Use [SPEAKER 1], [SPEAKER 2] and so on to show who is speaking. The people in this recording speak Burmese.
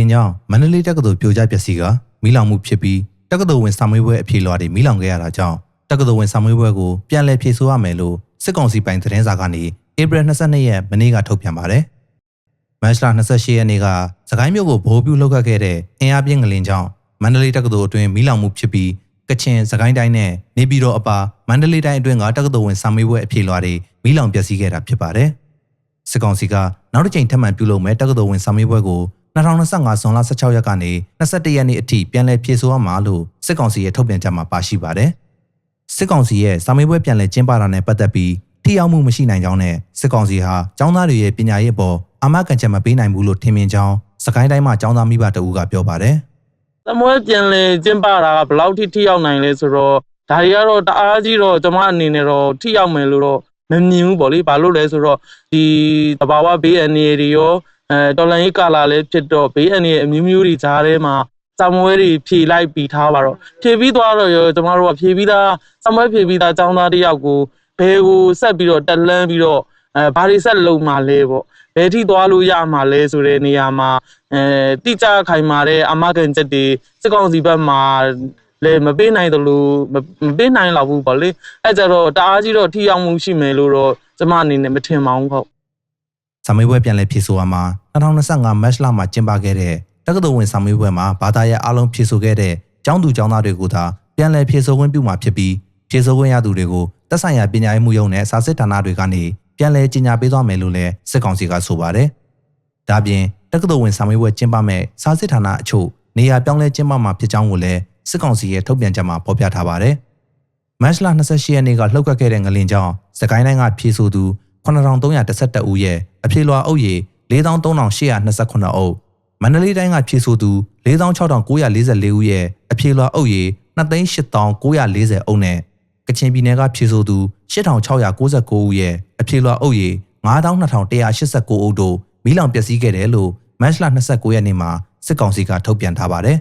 [SPEAKER 1] င်ကြောင့်မန္တလေးတက္ကသိုလ်ပြိုကျပျက်စီးကမီးလောင်မှုဖြစ်ပြီးတက္ကသိုလ်ဝင်စာမေးပွဲအဖြေလွှာတွေမီးလောင်ခဲ့ရတာကြောင့်တက္ကသိုလ်ဝင်စာမေးပွဲကိုပြန်လည်ဖြေဆိုရမယ်လို့စစ်ကောင်စီပိုင်သတင်းစာကနေဧပြီ22ရက်မနေ့ကထုတ်ပြန်ပါတယ်။မတ်လ28ရက်နေ့ကစကိုင်းမြို့ကိုဗိုလ်ပြုလုပ်ခဲ့တဲ့အင်အားပြင်းငလင်ကြောင့်မန္တလေးတက္ကသိုလ်အတွင်းမီးလောင်မှုဖြစ်ပြီးကချင်စကိုင်းတိုင်းနဲ့နေပြည်တော်အပါမန္တလေးတိုင်းအတွင်းကတက္ကသိုလ်ဝင်စာမေးပွဲအဖြေလွှာတွေမီးလောင်ပျက်စီးခဲ့တာဖြစ်ပါတယ်။စစ်ကောင်စီကနောက်တစ်ကြိမ်ထပ်မံပြုလုပ်မဲ့တက္ကသိုလ်ဝင်စာမေးပွဲကို 2025ဇွန်လ16ရက်ကနေ21ရက်နေ့အထိပြန်လည်ဖြည့်ဆို့ရမှာလို့စစ်ကောင်စီရဲ့ထုတ်ပြန်ချက်မှာပါရှိပါတယ်။စစ်ကောင်စီရဲ့စာမေးပွဲပြန်လည်ကျင်းပတာနဲ့ပတ်သက်ပြီးထိရောက်မှုမရှိနိုင်ကြောင်းနဲ့စစ်ကောင်စီဟာចောင်းသားတွေရဲ့ပညာရေးအပေါ်အာမခံချက်မပေးနိုင်ဘူးလို့ထင်မြင်ကြောင်းစကိုင်းတိုင်းမှာចောင်းသားမိဘတအူးကပြောပါတယ်။
[SPEAKER 2] သမွဲပြန်လဲကျင်းပတာကဘယ်လောက်ထိထိရောက်နိုင်လဲဆိုတော့ဒါတွေကတော့တအားကြီးတော့ကျွန်မအနေနဲ့တော့ထိရောက်မယ်လို့တော့မမြင်ဘူးပေါ့လေဘာလို့လဲဆိုတော့ဒီတဘာဝဘေးအန္တရာယ်တွေရော အဲတော်လန်ရေးကာလာလည်းဖြစ်တော့ဘေးအန္တရာယ်အမျိုးမျိုးတွေကြားထဲမှာစမွဲတွေဖြေလိုက်ပြီးထားပါတော့ဖြေပြီးသွားတော့ရောကျွန်တော်တို့ကဖြေပြီးသားစမွဲဖြေပြီးသားចောင်းသားတယောက်ကိုဘယ်ကိုဆက်ပြီးတော့တက်လန်းပြီးတော့အဲဘာတွေဆက်လုံမှာလဲပေါ့ဘယ်ထိသွားလို့ရမှာလဲဆိုတဲ့နေရာမှာအဲတိကျခိုင်မာတဲ့အမကန်ချက်တွေစစ်ကောင်စီဘက်မှာလည်းမပေးနိုင်တယ်လို့မမပေးနိုင်တော့ဘူးပေါ့လေအဲကြတော့တအားကြီးတော့ထိရောက်မှုရှိမယ်လို့တော့ကျွန်မအနေနဲ့မထင်ပါဘူးဟုတ်
[SPEAKER 1] စာမေးပွဲပြန်လည်ဖြေဆိုရမှာ2025မတ်လမှာကျင်းပခဲ့တဲ့တက္ကသိုလ်ဝင်စာမေးပွဲမှာဘာသာရပ်အလုံးဖြေဆိုခဲ့တဲ့ကျောင်းသူကျောင်းသားတွေကိုသာပြန်လည်ဖြေဆိုခွင့်ပြုမှာဖြစ်ပြီးဖြေဆိုခွင့်ရသူတွေကိုသက်ဆိုင်ရာပညာရေးမှုရုံးနဲ့စာစစ်ဌာနတွေကနေပြန်လည်ကြီးညာပေးသွားမယ်လို့လည်းစစ်ကောင်စီကဆိုပါတယ်။ဒါပြင်တက္ကသိုလ်ဝင်စာမေးပွဲကျင်းပမဲ့စာစစ်ဌာနအချို့နေရာပြောင်းလဲကျင်းပမှာဖြစ်ကြောင်းကိုလည်းစစ်ကောင်စီရဲ့ထုတ်ပြန်ချက်မှာဖော်ပြထားပါတယ်။မတ်လ28ရက်နေ့ကလှုပ်ခတ်ခဲ့တဲ့ငလင်ကြောင့်စကိုင်းတိုင်းကဖြေဆိုသူ 8312ဦးရဲ့အဖြေလွှာအုပ်ရည်43829အုပ်မန္တလေးတိုင်းကဖြည့်ဆို့သူ46944ဦးရဲ့အဖြေလွှာအုပ်ရည်28940အုပ်နဲ့ကချင်ပြည်နယ်ကဖြည့်ဆို့သူ8669ဦးရဲ့အဖြေလွှာအုပ်ရည်9289အုပ်တို့မီးလောင်ပျက်စီးခဲ့တယ်လို့မတ်လ29ရက်နေ့မှာစစ်ကောင်စီကထုတ်ပြန်ထားပါတယ်